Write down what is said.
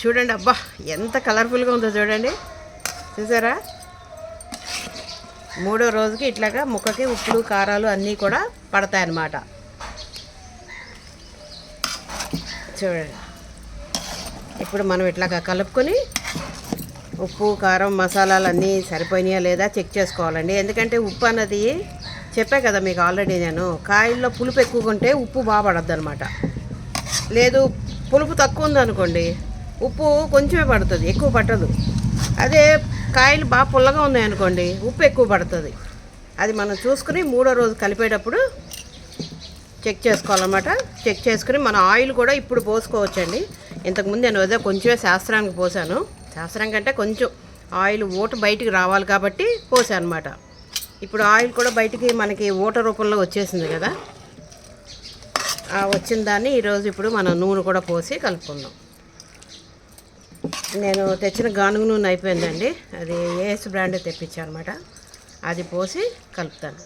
చూడండి అబ్బా ఎంత కలర్ఫుల్గా ఉందో చూడండి. చూసారా? మూడో రోజుకి ఇట్లాగా ముక్కకి ఉప్పులు కారాలు అన్నీ కూడా పడతాయన్నమాట. చూడండి. ఇప్పుడు మనం ఇట్లాగా కలుపుకొని ఉప్పు కారం మసాలాలు అన్నీ సరిపోయినాయా లేదా చెక్ చేసుకోవాలండి. ఎందుకంటే ఉప్పు అన్నది చెప్పా కదా మీకు ఆల్రెడీ నేను. కాయల్లో పులుపు ఎక్కువగా ఉంటే ఉప్పు బాగా పడద్దు అనమాట లేదు పులుపు తక్కువ ఉందనుకోండి ఉప్పు కొంచెమే పడుతుంది ఎక్కువ పట్టదు. అదే కాయలు బాగా పుల్లగా ఉన్నాయనుకోండి ఉప్పు ఎక్కువ పడుతుంది. అది మనం చూసుకుని మూడో రోజు కలిపేటప్పుడు చెక్ చేసుకోవాలన్నమాట. చెక్ చేసుకుని మన ఆయిల్ కూడా ఇప్పుడు పోసుకోవచ్చండి. ఇంతకుముందు నేను అదే కొంచెమే శాస్త్రానికి పోసాను. శాస్త్రం కంటే కొంచెం ఆయిల్ ఊట బయటికి రావాలి కాబట్టి పోసాను అనమాట ఇప్పుడు ఆయిల్ కూడా బయటికి మనకి ఊట రూపంలో వచ్చేసింది కదా. వచ్చిన దాన్ని ఈరోజు ఇప్పుడు మనం నూనె కూడా పోసి కలుపుకుందాం. నేను తెచ్చిన గానుగ నూనె అయిపోయిందండి. అది ఏఎస్ బ్రాండ్ తెప్పించాను అనమాట అది పోసి కలుపుతాను.